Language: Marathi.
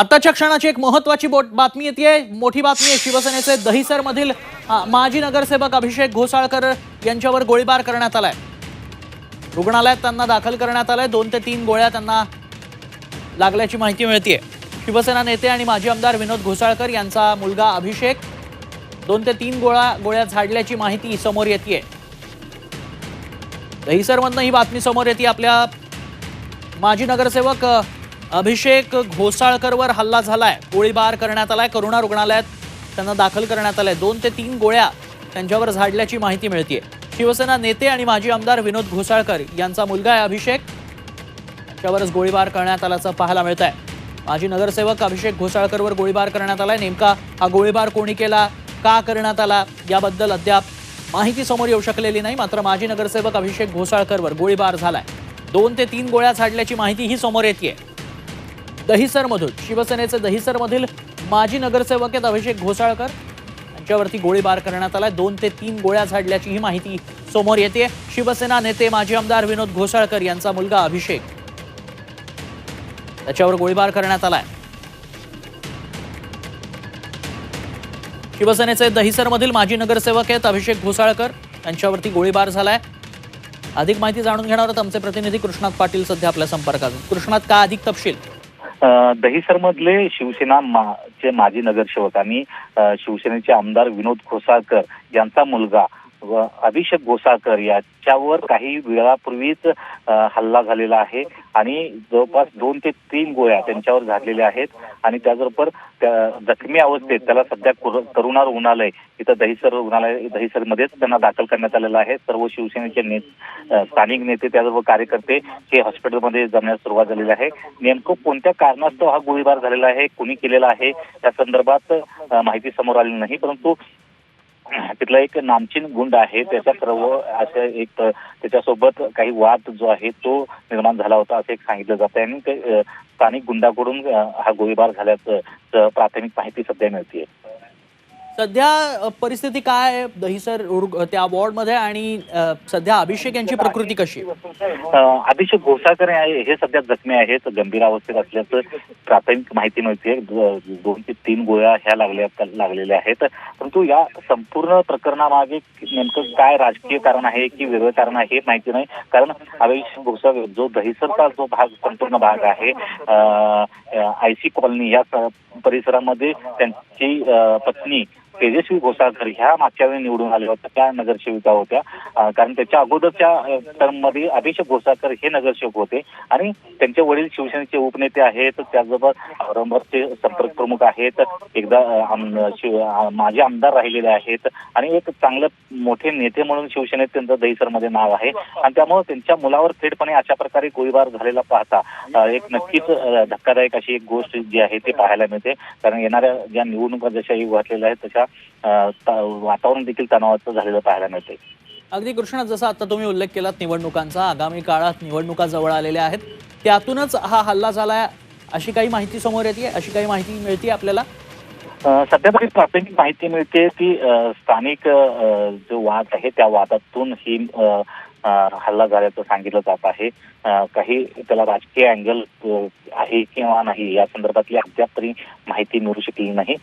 आत्ताच्या क्षणाची एक महत्वाची बातमी येते मोठी बातमी आहे शिवसेनेचे दहिसर मधील माजी नगरसेवक अभिषेक घोसाळकर यांच्यावर गोळीबार करण्यात आलाय. रुग्णालयात त्यांना दाखल करण्यात आलाय. दोन ते तीन गोळ्या त्यांना लागल्याची माहिती मिळते शिवसेना नेते आणि माजी आमदार विनोद घोसाळकर यांचा मुलगा अभिषेक दोन ते तीन गोळ्या गोळ्या झाडल्याची माहिती समोर येते दहिसरमधनं ही बातमी समोर येते आपल्या माजी नगरसेवक अभिषेक घोसाळकरवर हल्ला झालाय. गोळीबार करण्यात आलाय. करुणा रुग्णालयात त्यांना दाखल करण्यात आलाय. दोन ते तीन गोळ्या त्यांच्यावर झाडल्याची माहिती मिळते शिवसेना नेते आणि माजी आमदार विनोद घोसाळकर यांचा मुलगा आहे अभिषेक. त्याच्यावरच गोळीबार करण्यात आल्याचं पाहायला मिळत आहे माजी नगरसेवक अभिषेक घोसाळकरवर गोळीबार करण्यात आलाय. नेमका हा गोळीबार कोणी केला? का करण्यात आला? याबद्दल अद्याप माहिती समोर येऊ शकलेली नाही. मात्र माजी नगरसेवक अभिषेक घोसाळकरवर गोळीबार झालाय. दोन ते तीन गोळ्या झाडल्याची माहिती ही समोर येते दहिसरमधून शिवसेनेचे दहिसरमधील माजी नगरसेवक आहेत अभिषेक घोसाळकर. यांच्यावरती गोळीबार करण्यात आलाय. दोन ते तीन गोळ्या झाडल्याची ही माहिती समोर येते शिवसेना नेते माजी आमदार विनोद घोसाळकर यांचा मुलगा अभिषेक त्याच्यावर गोळीबार करण्यात आलाय. शिवसेनेचे दहिसरमधील माजी नगरसेवक आहेत अभिषेक घोसाळकर. यांच्यावरती गोळीबार झालाय. अधिक माहिती जाणून घेणार आहोत आमचे प्रतिनिधी कृष्णात पाटील सध्या आपल्या संपर्कात कृष्णात का अधिक तपशील? दहिसरमधले शिवसेना मा- चे माजी नगरसेवक आणि शिवसेनेचे आमदार विनोद घोसाळकर यांचा मुलगा व अभिषेक गोसाकर याच्यावर काही वेळापूर्वीच हल्ला झालेला आहे. आणि जवळपास दोन ते तीन गोळ्या त्यांच्यावर झालेल्या आहेत. आणि त्याचबरोबर त्या जखमी अवस्थेत त्याला सध्या कुर- करुणा रुग्णालय इथं दहिसर रुग्णालय दहिसरमध्येच त्यांना दाखल करण्यात आलेलं आहे. सर्व शिवसेनेचे ने स्थानिक नेते त्याचबरोबर कार्यकर्ते हे हॉस्पिटलमध्ये जमण्यास सुरुवात झालेली आहे. नेमकं कोणत्या कारणास्तव हा गोळीबार झालेला आहे? कोणी केलेला आहे? त्या संदर्भात माहिती समोर आलेली नाही. परंतु तिथला एक नामचीन गुंड आहे त्याच्या सर्व असं एक त्याच्यासोबत काही वाद जो आहे तो निर्माण झाला होता असं एक सांगितलं जात. आहे आणि स्थानिक गुंडाकडून हा गोळीबार झाल्याचं प्राथमिक माहिती सध्या मिळते सध्या परिस्थिती काय आहे? दहिसर त्या वॉर्डमध्ये आणि सध्या अभिषेक यांची प्रकृती कशी अभिषेक घोसाळकर आहे हे सध्या जखमी आहेत गंभीर अवस्थेत असल्याचं प्राथमिक माहिती मिळते. दोन ते तीन गोळ्या ह्या लागल्या लागलेल्या आहेत. परंतु या संपूर्ण प्रकरणामागे नेमकं काय राजकीय कारण आहे की वेगळं कारण आहे हे माहिती नाही. कारण अभिषेक घोसाळकर जो दहिसरचा जो भाग संपूर्ण भाग आहे आय सी कॉलनी या परिसरामध्ये त्यांची पत्नी तेजस्वी घोसाळकर ह्या मागच्या वेळी निवडून आल्या होत्या त्या नगरसेविका होत्या. कारण त्याच्या अगोदरच्या टर्ममध्ये अभिषेक घोसाळकर हे नगरसेवक होते. आणि त्यांचे वडील शिवसेनेचे उपनेते आहेत त्याचबरोबर औरंगाबादचे संपर्क प्रमुख आहेत. एकदा आम- शिव- माजी आमदार राहिलेले आहेत. आणि एक चांगलं मोठे नेते म्हणून शिवसेनेत त्यांचं दहिसरमध्ये नाव आहे. आणि त्यामुळे त्यांच्या मुलावर थेटपणे अशा प्रकारे गोळीबार झालेला पाहता एक नक्कीच धक्कादायक अशी एक गोष्ट जी आहे ती पाहायला मिळते. कारण येणाऱ्या ज्या निवडणुका जशा येऊ घातलेल्या आहेत तशा वातावरण देखील तणावाचं झालेलं पाहायला मिळते अगदी कृष्णा जसा आता तुम्ही उल्लेख केलात निवडणुकांचा आगामी काळात निवडणुका जवळ आलेल्या आहेत त्यातूनच हा हल्ला झालाय अशी काही माहिती समोर येते अशी काही माहिती मिळते आपल्याला? सध्या तरी प्राथमिक माहिती मिळते की स्थानिक जो वाद आहे त्या वादातून ही हल्ला झाल्याचं सांगितलं जात आहे. काही त्याला राजकीय अँगल आहे किंवा नाही या संदर्भातली अद्याप तरी माहिती मिळू शकली नाही.